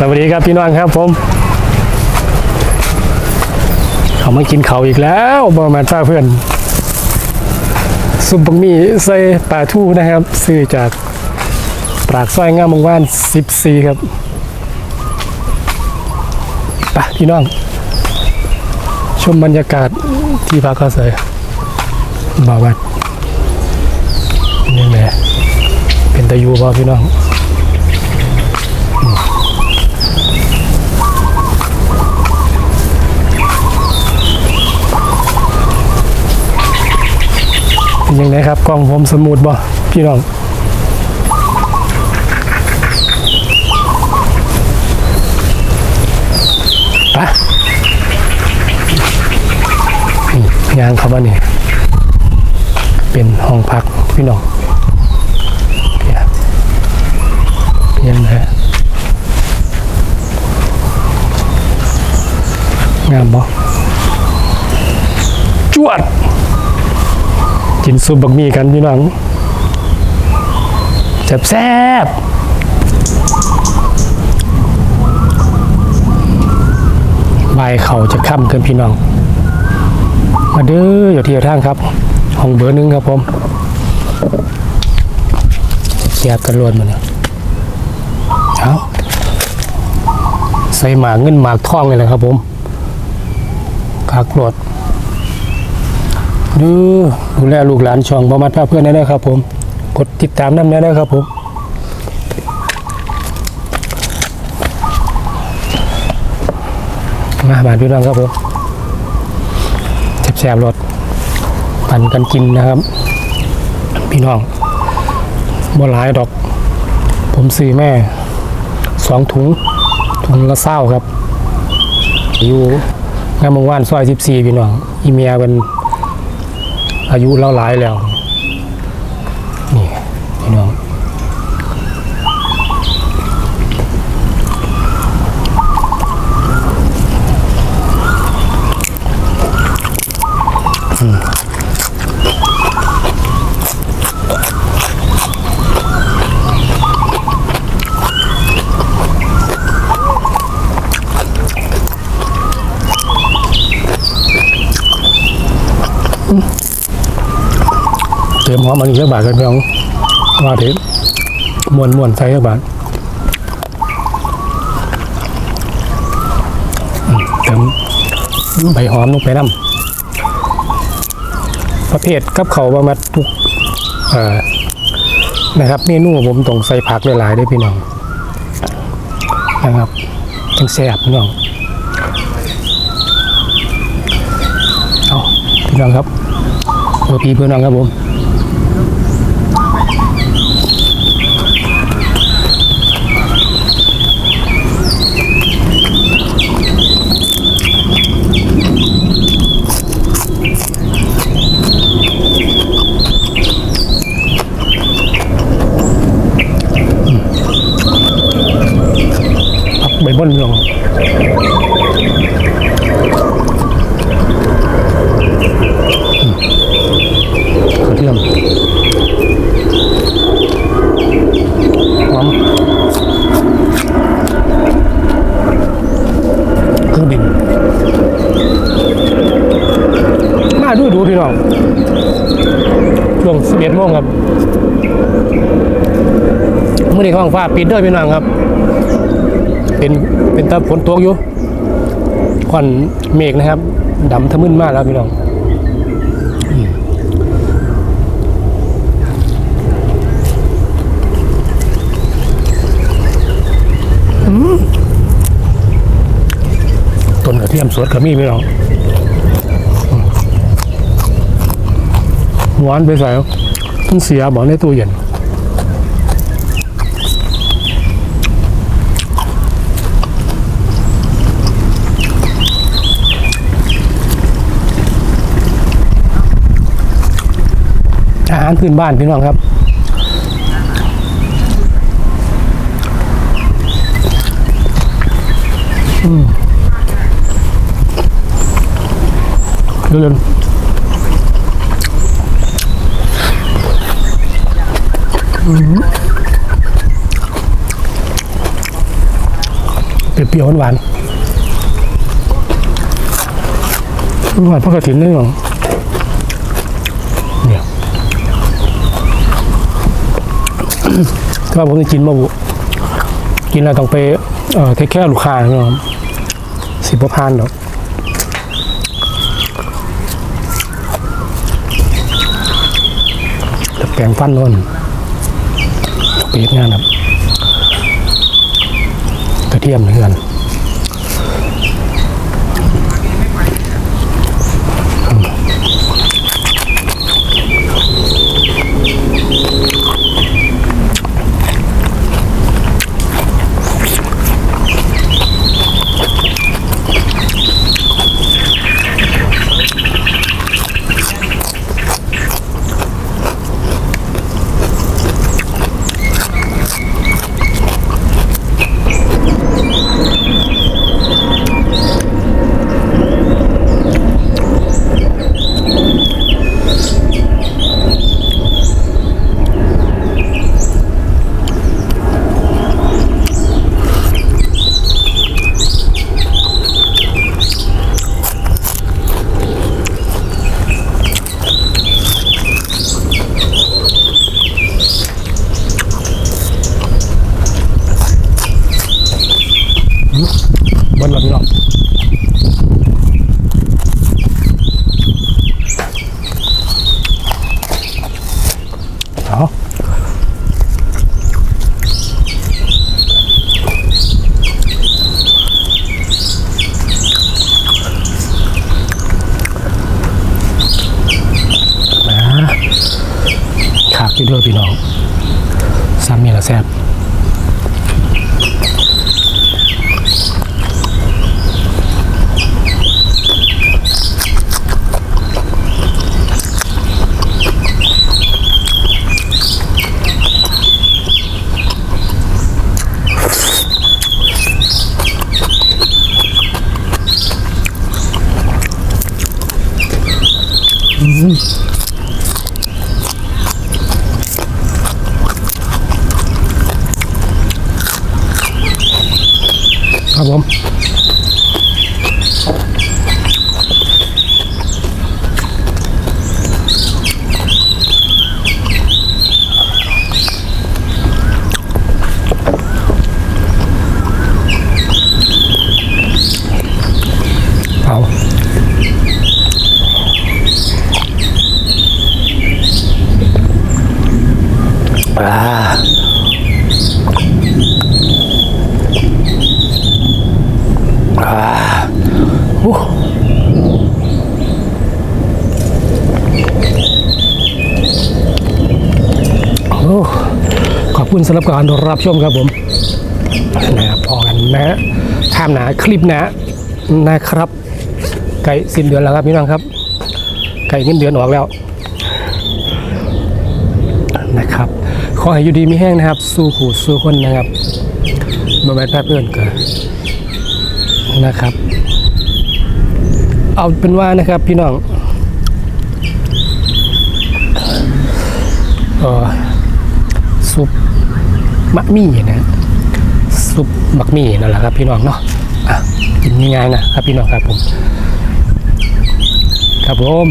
สวัสดีครับพี่น้องครับผมเขามากินเขาอีกแล้วบอมาจ้าเพื่อนซุปบักหมี่ใส่ปลาทูนะครับ ซื้อจากปรากซอยงามวงวาน 14 ครับไปพี่น้อง ชมบรรยากาศที่พักเขาเสยบ่าววัดนี่แหละเป็นตะยูบ่พี่น้อง เป็นยังไงครับกล้องผมสมูทบ่พี่น้องปนี่งานเขาบ้านี่เป็นห้องพักพี่น้องเนี่ยเป็นยังไงงามบ่จวด กินซุปบักหมี่กันพี่น้องแซ่บแซ่บใบเขาจะค่ำเกินพี่น้อง มาเด้ออยู่ที่ทางครับห้องเบอร์หนึ่งครับผมเสียบตะลวนมาเนี่ยเอาใส่หมากเงินหมากทองเลยนะครับผมคักโหลด ดูดูแลลูกหลานช่องประมาทพาเพื่อนได้เลยครับผม กดติดตามน้ำได้เลยครับผมมาบานพี่น้องครับผมแสบๆรถปั่นกันกินนะครับ พี่น้องบ่หลายดอก ผมซื้อแม่สองถุง ถุงละเศร้าครับ อยู่งามงวานซอยสิบสี่พี่น้อง อีเมียเป็น อายุเราหลายแล้ว นี่พี่น้อง เติมหอมอันนี้เยอะบาทกันพี่น้องว่าถอะมวนมวนใส่เยอะบาทเติมใบหอมลงไปน้ำประเภทกับเขาประมาณทุกนะครับเมนูผมต้องใส่ผักหลายๆด้วยพี่น้องนะครับจังแซ่บพี่น้องเอาพี่น้องครับเพื่อพี่เพื่อนน้องครับผม ผักใบบนพี่น้องอืมกระเทียมหอมเครื่องบิน มาดูดูพี่น้อง ช่วง11โมงครับมื่อนี้ท้องฟ้าปิดด้วยพี่น้องครับ เป็นเป็นตาฝนตกอยู่ควันเมฆนะครับดำทะมึนมากแล้วพี่น้องอืมต้นกระเทียมสดกระมีพี่น้องหวานไปใส่ มันเสียบอกในตู้เย็นอาหารพื้นบ้านพี่น้องครับ อืมเรื่อยๆอืม เปรี้ยวๆหวานหวานพระกระถินนี่หรอเนี่ยถ้าผมจะกินมาบุกินแล้วต้องไปเอ่อเทคแค่ลูกค้าเนาะสิบพันเนาะแต่แปลงฟันนน เปียกงานครับกระเทียมเหมือนกัน บนรถเนาะเอานะขากอยู่ด้วยพี่น้องซ้ำนี่ละแซ่บ ครับผมเอาอ่า อ่าโอ้โอ้ขอบ คุณสำหรับการรับชมครับผมนะพอกันนะข้ามหนาคลิปนะนะครับไก่สิ้นเดือนแล้วครับพี่น้องครับ ไก่เงินเดือนออกแล้วนะครับขอให้อยู่ดีมีแห้งนะครับ สู้ขู่สู้คนนะครับบำบัดแป๊บเอื่นเกินนะครับ เอาเป็นว่านะครับพี่น้องออซุป มะมี่นะซุปมักมี่นั่นแหละครับพี่น้องเนาะอะกินง่ายๆนะครับพี่น้องครับผม ครับผม